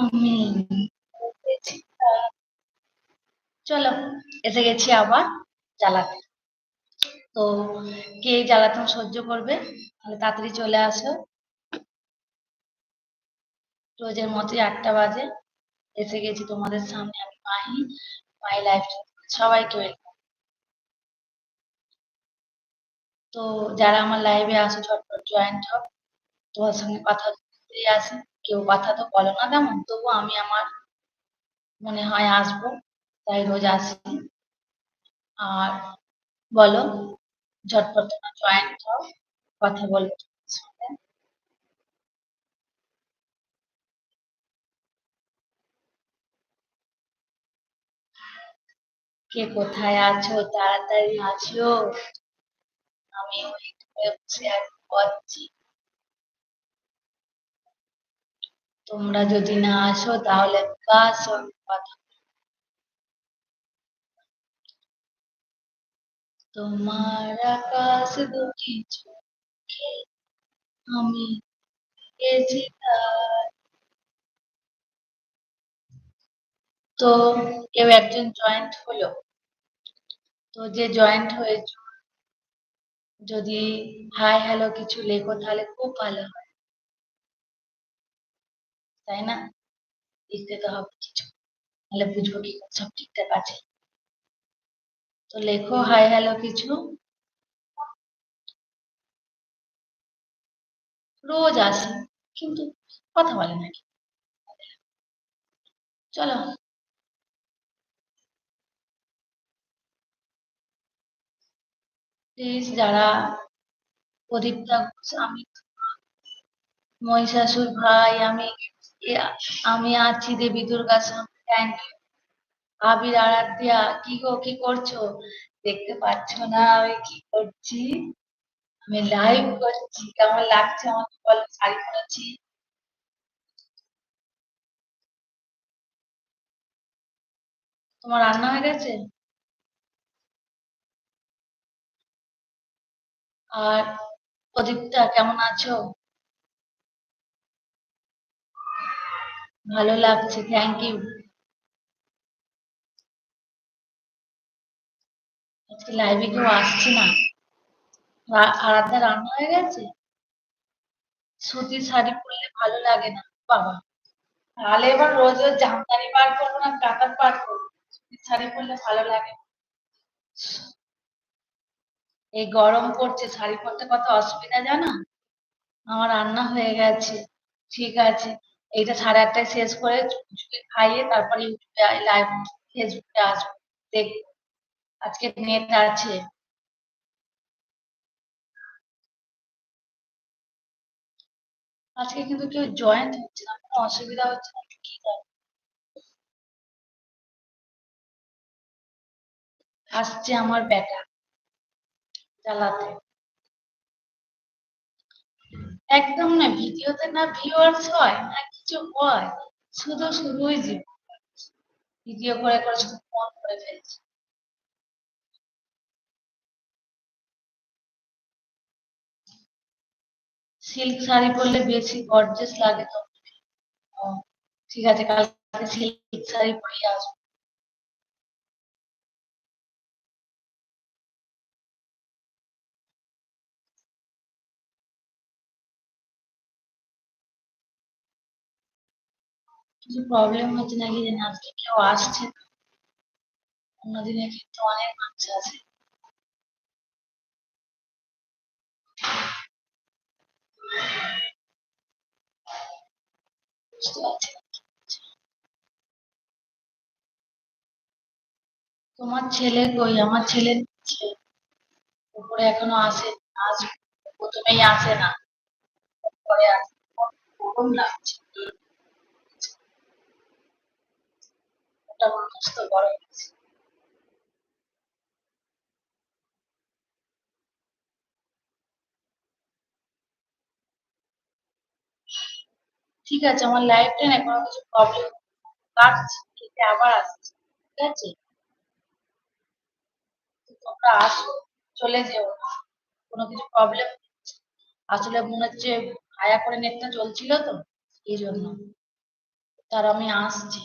আমি চলো, এসে গেছি আবার জ্বালাতে। তো কে জ্বালাতন সহ্য করবে? তাহলে তাড়াতাড়ি চলে আসো। রোজের মতোই আটটা বাজে। এসে গেছি তোমাদের সামনে, আমি মাহি, মাই লাইফ। সবাইকে ওয়েলকাম তো যারা আমার লাইভে আসো, ঝটপট জয়েন্ট হোক তোমার সঙ্গে কথা বলতেই আসি। কেউ কথা তো বলো না তেমন, তবু আমি আমার মনে হয় আসব, তাই রোজ আসি আর বলো, ঝটপট জয়েন্ট হও কথা বলব কে কোথায় আছো? তাড়াতাড়ি আছো আমি বসে আছি করছি তোমরা যদি না আসো তাহলে কথা। তোমার আকাশ দুটি চোখে, আমি গেছি তো কেউ একজন জয়েন্ট হলো। তো যে জয়েন্ট হয়েছে, যদি হাই হ্যালো কিছু লেখো, তাহলে খুব ভালো হয়। তাই না? লিখতে তো হবে কিছু। তাহলে বুঝব কি সব ঠিকঠাক আছে। তো লেখো হাই হ্যালো কিছু। রোজ আসি, কিন্তু কথা বলে নাকি চলো। প্লিজ যারা প্রদীপ্তা ঘোষ আমি মহিষাসুর ভাই, আমি আমি আছি দেবী দুর্গার সামনে। থ্যাংক ইউ আবির আরাধ্যা কি গো, কি করছ? দেখতে পাচ্ছ না আমি কি করছি? আমি লাইভ করছি। কেমন লাগছে আমাকে বলো? শাড়ি পরেছি। তোমার রান্না হয়ে গেছে? আর প্রদীপটা কেমন আছো? ভালো লাগছে থ্যাংক ইউ আজকে লাইভে কেউ আসছে না। আরাধ্যা রান্না হয়ে গেছে? সুতির শাড়ি পরলে ভালো লাগে না, বাবা। তাহলে এবার রোজ রোজ জামদানি পার করব না, কাতার পার করব সুতির শাড়ি পরলে ভালো লাগে এই গরম পড়ছে, শাড়ি পরতে কত অসুবিধা জানা? আমার রান্না হয়ে গেছে, ঠিক আছে। এইটা সাড়ে আটটায় শেষ করে চুচুকে খাইয়ে তারপরে ইউটিউবে লাইভ ফেসবুকে আসব, দেখব। আজকে নেট আছে। আজকে কিন্তু কেউ জয়েন্ট হচ্ছে না, কোনো অসুবিধা হচ্ছে না, কি আসছে আমার বেটা চালাতে একদম না, ভিডিওতে না ভিউয়ার্স হয়, না কিছু হয়, শুধু শুধুই জীবন ভিডিও করে করে শুধু ফোন করে ফেলছে। সিল্ক শাড়ি পরলে বেশি গর্জেস লাগে তো ঠিক আছে, কালকে সিল্ক শাড়ি পরে আসব। কিছু প্রবলেম হচ্ছে নাকি জানি আজকে কেউ আসছে অন্যদিনে কিন্তু অনেক মানুষ আছে। তোমার ছেলে কই? আমার ছেলে উপরে এখনও আসে আজ প্রথমেই আসে না। পরে আসে। গরম লাগছে। ওটা মানুষ তো গরম লাগছে ঠিক আছে, আমার লাইফটা না কোনো কিছু প্রবলেম কাটছে কেটে আবার আসছে, ঠিক আছে? তোমরা আসো, চলে যেও, কোনো কিছু প্রবলেম আসলে মনে হচ্ছে আয়া করে নেটটা চলছিল তো, এই জন্য। তার আমি আসছি।